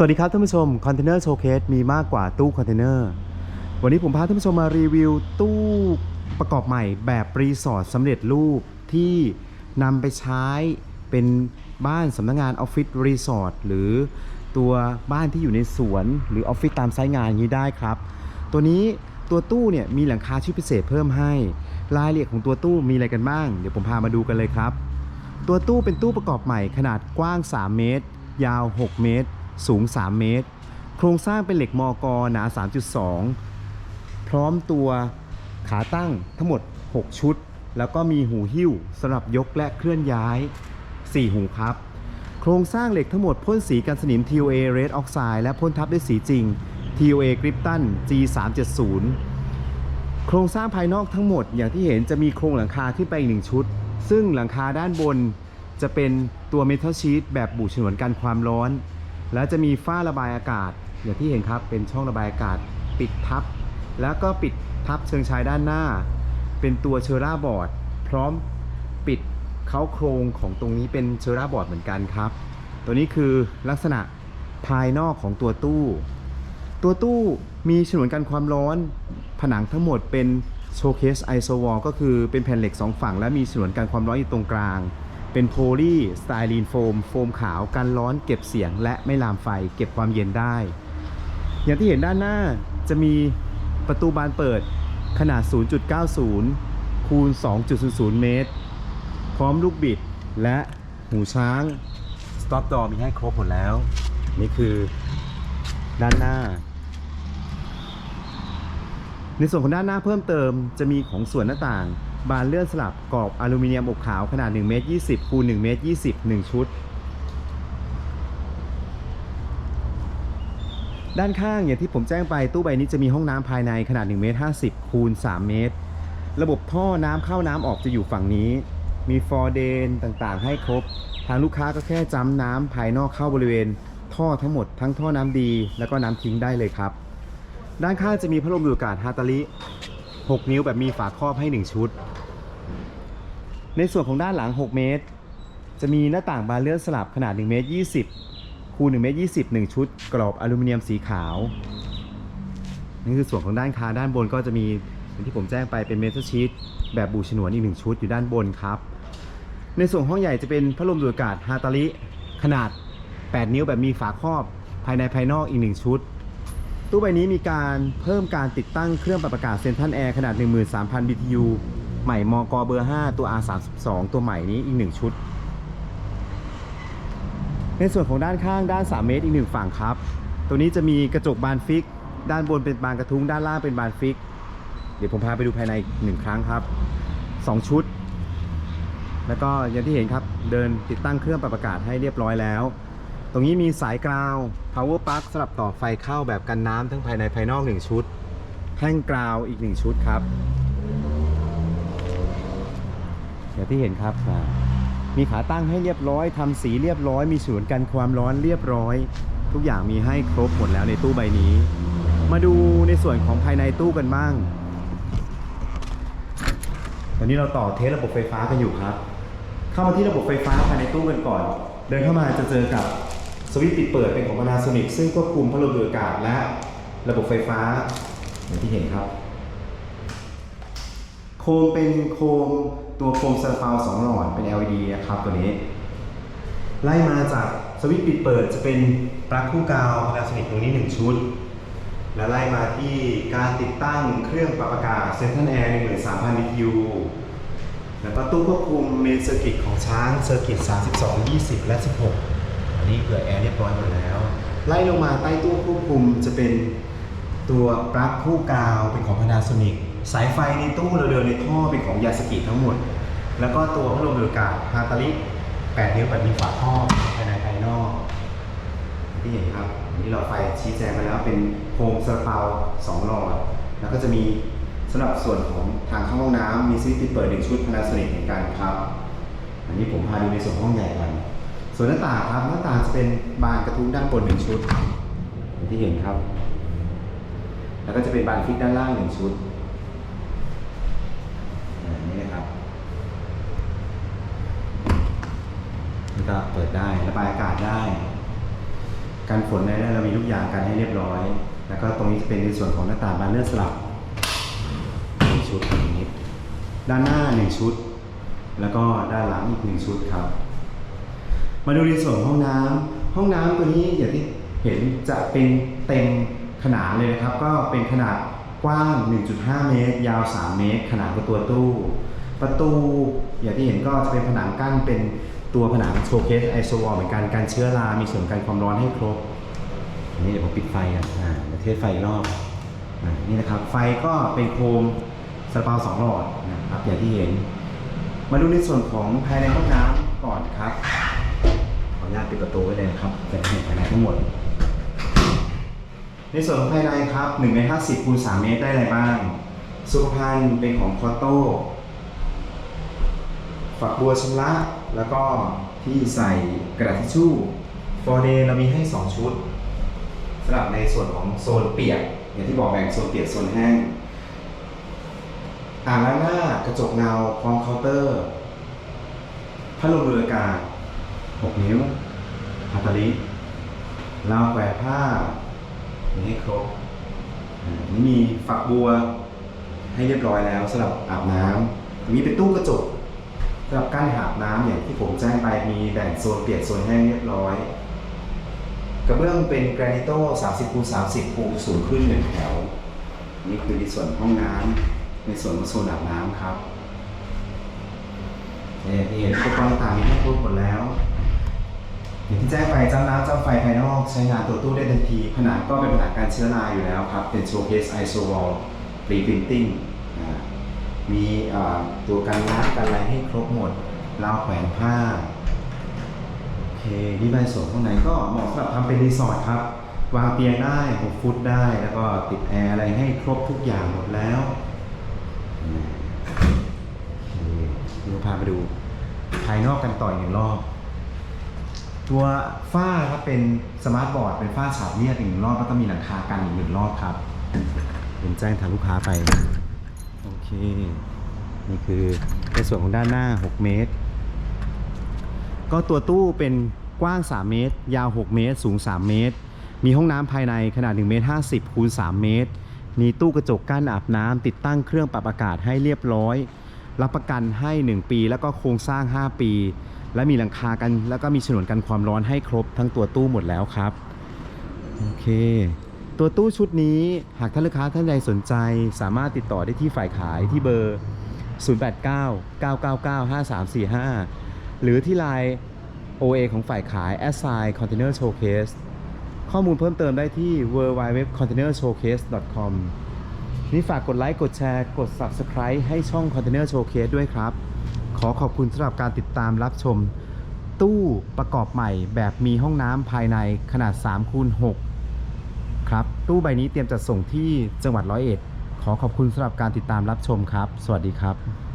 สวัสดีครับท่านผู้ชมคอนเทนเนอร์โชว์เคสมีมากกว่าตู้คอนเทนเนอร์วันนี้ผมพาท่านผู้ชมมารีวิวตู้ประกอบใหม่แบบรีสอร์ทสำเร็จรูปที่นำไปใช้เป็นบ้านสำนักงานออฟฟิศรีสอร์ทหรือตัวบ้านที่อยู่ในสวนหรือออฟฟิศตามไซต์งานอย่างนี้ได้ครับ ตัวนี้ตัวตู้เนี่ยมีหลังคาชุดพิเศษเพิ่มให้รายละเอียดของตัวตู้มีอะไรกันบ้าง เดี๋ยวผมพามาดูกันเลยครับ ตัวตู้เป็นตู้ประกอบใหม่ขนาดกว้าง 3 เมตร ยาว 6 เมตร สูง 3 เมตร โครงสร้างเป็นเหล็กมอกอหนา 3.2 พร้อมตัวขาตั้งทั้งหมด 6 ชุด แล้วก็มีหูหิ้วสำหรับยกและเคลื่อนย้าย 4 หูครับ โครงสร้างเหล็กทั้งหมดพ่นสีกันสนิม TOA Red Oxide และพ่นทับด้วยสีจริง TOA Krypton G370 โครงสร้างภายนอกทั้งหมดอย่างที่เห็นจะมีโครงหลังคาขึ้นไปอีกหนึ่งชุด ซึ่งหลังคาด้านบนจะเป็นตัวเมทัลชีตแบบบุฉนวนกันความร้อน และจะมีฝ้าระบายอากาศ อย่างที่เห็นครับเป็นช่องระบายอากาศ ปิดทับ แล้วก็ปิดทับเชิงชายด้านหน้า เป็นตัวเชอร่าบอร์ด พร้อมปิดเขาโครงของตรงนี้เป็นเชอร่าบอร์ดเหมือนกันครับ ตัวนี้คือลักษณะภายนอกของตัวตู้ ตัวตู้มีฉนวนกันความร้อน ผนังทั้งหมดเป็นโชว์เคสไอโซวอลก็คือเป็นแผ่นเหล็ก 2 ฝั่ง และมีฉนวนกันความร้อนอยู่ตรงกลาง เป็นโพลีสไตรีนโฟม โฟมขาวกันร้อนเก็บเสียง และไม่ลามไฟเก็บความเย็นได้ อย่างที่เห็นด้านหน้าจะมีประตูบานเปิดขนาด 0.90 คูณ 2.00 เมตร พร้อมลูกบิดและหูช้าง สต็อปดอมีให้ครบหมดแล้ว นี่คือด้านหน้า ในส่วนของด้านหน้าเพิ่มเติมจะมีของส่วนหน้าต่างบานเลื่อนสลับกรอบอลูมิเนียมอบขาวขนาด1เมตร20คูณ1เมตร20 1 ชุด ด้านข้างอย่างที่ผมแจ้งไปตู้ใบนี้จะมีห้องน้ำภายในขนาด1เมตร50คูณ3เมตร ระบบท่อน้ำเข้าน้ำออกจะอยู่ฝั่งนี้ มีฟอร์เดนต่างๆ ให้ครบ ทางลูกค้าก็แค่จำน้ำภายนอกเข้าบริเวณ ท่อทั้งหมดทั้งท่อน้ำดี แล้วก็น้ำทิ้งได้เลยครับ ด้านข้างจะมีพัดลมดูดอากาศฮาตาลิ 6 นิ้วแบบมีฝาครอบให้ 1 ชุด ในส่วนของด้านหลัง 6 เมตร จะมีหน้าต่างบานเลื่อนสลับขนาด1เมตร20คูณ1เมตร20 1 ชุด กรอบอลูมิเนียมสีขาว นี่คือส่วนของด้านคาด้านบนก็จะมีอย่างที่ผมแจ้งไปเป็นเมทัลชีตแบบบูฉนวนอีกหนึ่งชุดอยู่ด้านบนครับ ในส่วนห้องใหญ่จะเป็นพัดลมดูดอากาศฮาตาลิขนาด 8 นิ้วแบบมีฝาครอบภายในภายนอกอีกหนึ่งชุด ตู้ใบนี้มีการเพิ่มการติดตั้งเครื่องปรับอากาศเซนทันแอร์ขนาด 13,000 BTU ใหม่มกเบอร์ 5 ตัว R32 ตัวใหม่นี้อีก 1 ชุด ในส่วนของด้านข้างด้าน 3 เมตรอีก 1 ฝั่งครับ ตัวนี้จะมีกระจกบานฟิก ด้านบนเป็นบานกระทุ้งด้านล่างเป็นบานฟิก เดี๋ยวผมพาไปดูภายในอีกหนึ่งครั้งครับ 2 ชุด แล้วก็อย่างที่เห็นครับเดินติดตั้งเครื่องปรับอากาศให้เรียบร้อยแล้ว ตรงนี้มีสายกราว power plug สำหรับต่อไฟเข้าแบบกันน้ำทั้งภายในภายนอก 1 ชุด แท่งกราวอีก 1 ชุดครับอย่างที่เห็นครับ มีขาตั้งให้เรียบร้อยทำสีเรียบร้อย มีส่วนกันความร้อนเรียบร้อย ทุกอย่างมีให้ครบหมดแล้วในตู้ใบนี้ มาดูในส่วนของภายในตู้กันบ้างตอนนี้เราต่อเทสระบบไฟฟ้ากันอยู่ครับ เข้ามาที่ระบบไฟฟ้าภายในตู้กันก่อน เดินเข้ามาจะเจอกับ สวิตช์ปิดเปิดเป็นของ Panasonic ซึ่งควบคุมพัดลมดูดอากาศและระบบไฟฟ้าอย่างที่เห็นครับ โคมเป็นโคมตัวโคมซาลาเปาสองหลอดเป็น LED นะครับตัวนี้ ไล่มาจากสวิตช์ปิดเปิดจะเป็นปลั๊กคู่กาว Panasonic ตรงนี้ 1 ชุด แล้วไล่มาที่การติดตั้งเครื่องปรับอากาศ Central Air 13,000 BTU แล้วก็ตู้ควบคุมเมนเซอร์กิตของช้างเซอร์กิต32 20 และ 16 นี้เผื่อแอร์เรียบร้อยหมดแล้ว ไล่ลงมาใต้ตู้ควบคุมจะเป็นตัวปลั๊กคู่กาวเป็นของ Panasonic สายไฟในตู้เราเดินในท่อเป็นของยาสกิทั้งหมด แล้วก็ตัวพัดลมดูดอากาศฮาตาลิ8นิ้วแบบมีฝาท่อภายในภายนอกที่เห็นครับอันนี้เราไฟชี้แจงไปแล้วเป็นโคมซาลาเปาสองหลอด แล้วก็จะมีสำหรับส่วนของทางเข้าห้องน้ำมีสวิตช์ปิเปิดหนึ่งชุดพนาสนิทเหมือนกันครับ อันนี้ผมพาดูในส่วนห้องใหญ่กัน ส่วนหน้าต่างครับหน้าต่างจะเป็นบานกระทุ้งด้านบนหนึ่งชุดอย่างที่เห็นครับ แล้วก็จะเป็นบานฟิกด้านล่างหนึ่งชุดอันนี้นะครับนี่ก็เปิดได้ระบายอากาศได้ กันฝนอะไรได้เรามีทุกอย่างกันให้เรียบร้อย แล้วก็ตรงนี้จะเป็นในส่วนของหน้าต่างบานเลื่อนสลับหนึ่งชุดอย่างนี้ด้านหน้าหนึ่งชุด แล้วก็ด้านหลังอีกหนึ่งชุดครับ มาดูในส่วนห้องน้ำห้องน้ำตัวนี้อย่างที่เห็นจะเป็นเต็มขนาดเลยนะครับ ก็เป็นขนาดกว้าง 1.5 เมตร ยาว 3 เมตร ขนาดกับตัวตู้ ประตูอย่างที่เห็นก็จะเป็นผนังกั้นเป็นตัวผนังโชว์เคสไอโซวอลเหมือนกันการเชื้อรา มีส่วนกันความร้อนให้ครบอันนี้เดี๋ยวผมปิดไฟกันอ่าเดี๋ยวเทสไฟอีกรอบอ่านี่นะครับ ไฟก็เป็นโคมสปาสองหลอดนะครับอย่างที่เห็น มาดูในส่วนของภายในห้องน้ำก่อนครับ ออนุญาตปิดประตูไว้เลยนะครับเป็นเห็นภายในทั้งหมด ในส่วนของภายในครับ1เมตร50คูณ3เมตรได้อะไรบ้าง สุขภัณฑ์เป็นของคอโต้ฝักบัวชำระ แล้วก็ที่ใส่กระดาษทิชชู่ฟอร์เดเรามีให้ 2 ชุดสำหรับในส่วนของโซนเปียก อย่างที่บอกแบ่งโซนเปียกโซนแห้งอ่างล้างหน้ากระจกเงาพร้อมเคาน์เตอร์พัดลมดูดอากาศ 6 นิ้วฮัตตาลิราวแขวนผ้ามีให้ครบอ่านี่มีฝักบัวให้เรียบร้อยแล้วสำหรับอาบน้ำตรงนี้เป็นตู้กระจกสำหรับกั้นอาบน้ำอย่างที่ผมแจ้งไปมีแบ่งโซนเปียกโซนแห้งเรียบร้อยกระเบื้องเป็นแกรนิโต้ 30คูณ30ปูสูงขึ้นหนึ่งแถว นี่คือในส่วนห้องน้ำในส่วนของโซนอาบน้ำครับเนี่ยที่เห็นอุปกรณ์ต่างๆมีให้ครบหมดแล้ว อย่างที่แจ้งไปจ้ำน้ำจ้ำไฟภายนอกใช้งานตัวตู้ได้ทันที ผนังก็เป็นผนังการเชื้อราอยู่แล้วครับ เป็นโชว์เคสไอโซวอลปรีพิมติ้งมีตัวกันน้ำกันอะไรให้ครบหมดราวแขวนผ้าโอเคนี่ในส่วนข้างในก็เหมาะสำหรับทำเป็นรีสอร์ทครับ วางเตียงได้ 6 ฟุตได้ แล้วก็ติดแอร์อะไรให้ครบทุกอย่างหมดแล้วโอเคเดี๋ยวพาไปดูภายนอกกันต่ออีกหนึ่งรอบ ตัวฝ้าครับเป็นสมาร์ทบอร์ดเป็นฝ้าฉาบเรียบอีกหนึ่งรอบแล้วก็มีหลังคากันอีกหนึ่งรอบครับผมแจ้งทางลูกค้าไป โอเค นี่คือในส่วนของด้านหน้า 6 เมตร ก็ตัวตู้เป็นกว้าง 3 เมตร ยาว 6 เมตร สูง 3 เมตร มีห้องน้ำภายในขนาด1เมตร50คูณ3เมตร มีตู้กระจกกั้นอาบน้ำติดตั้งเครื่องปรับอากาศให้เรียบร้อย รับประกันให้ 1 ปี แล้วก็โครงสร้าง 5 ปี และมีหลังคากันแล้วก็มีฉนวนกันความร้อนให้ครบทั้งตัวตู้หมดแล้วครับโอเค ตัวตู้ชุดนี้หากท่านลูกค้าท่านใดสนใจ สามารถติดต่อได้ที่ฝ่ายขายที่เบอร์ 089 999 5345 หรือที่ไลน์ OA ของฝ่ายขาย a s s i g n Container Showcase ข้อมูลเพิ่มเติมได้ที่ www.containershowcase.com นี่ฝากกดไลค์ กดแชร์ กด Subscribe ให้ช่อง Container Showcase ด้วยครับ ขอขอบคุณสำหรับการติดตามรับชม ตู้ประกอบใหม่แบบมีห้องน้ำภายในขนาด3คูณ6ครับ ตู้ใบนี้เตรียมจัดส่งที่จังหวัดร้อยเอ็ด ขอขอบคุณสำหรับการติดตามรับชมครับ สวัสดีครับ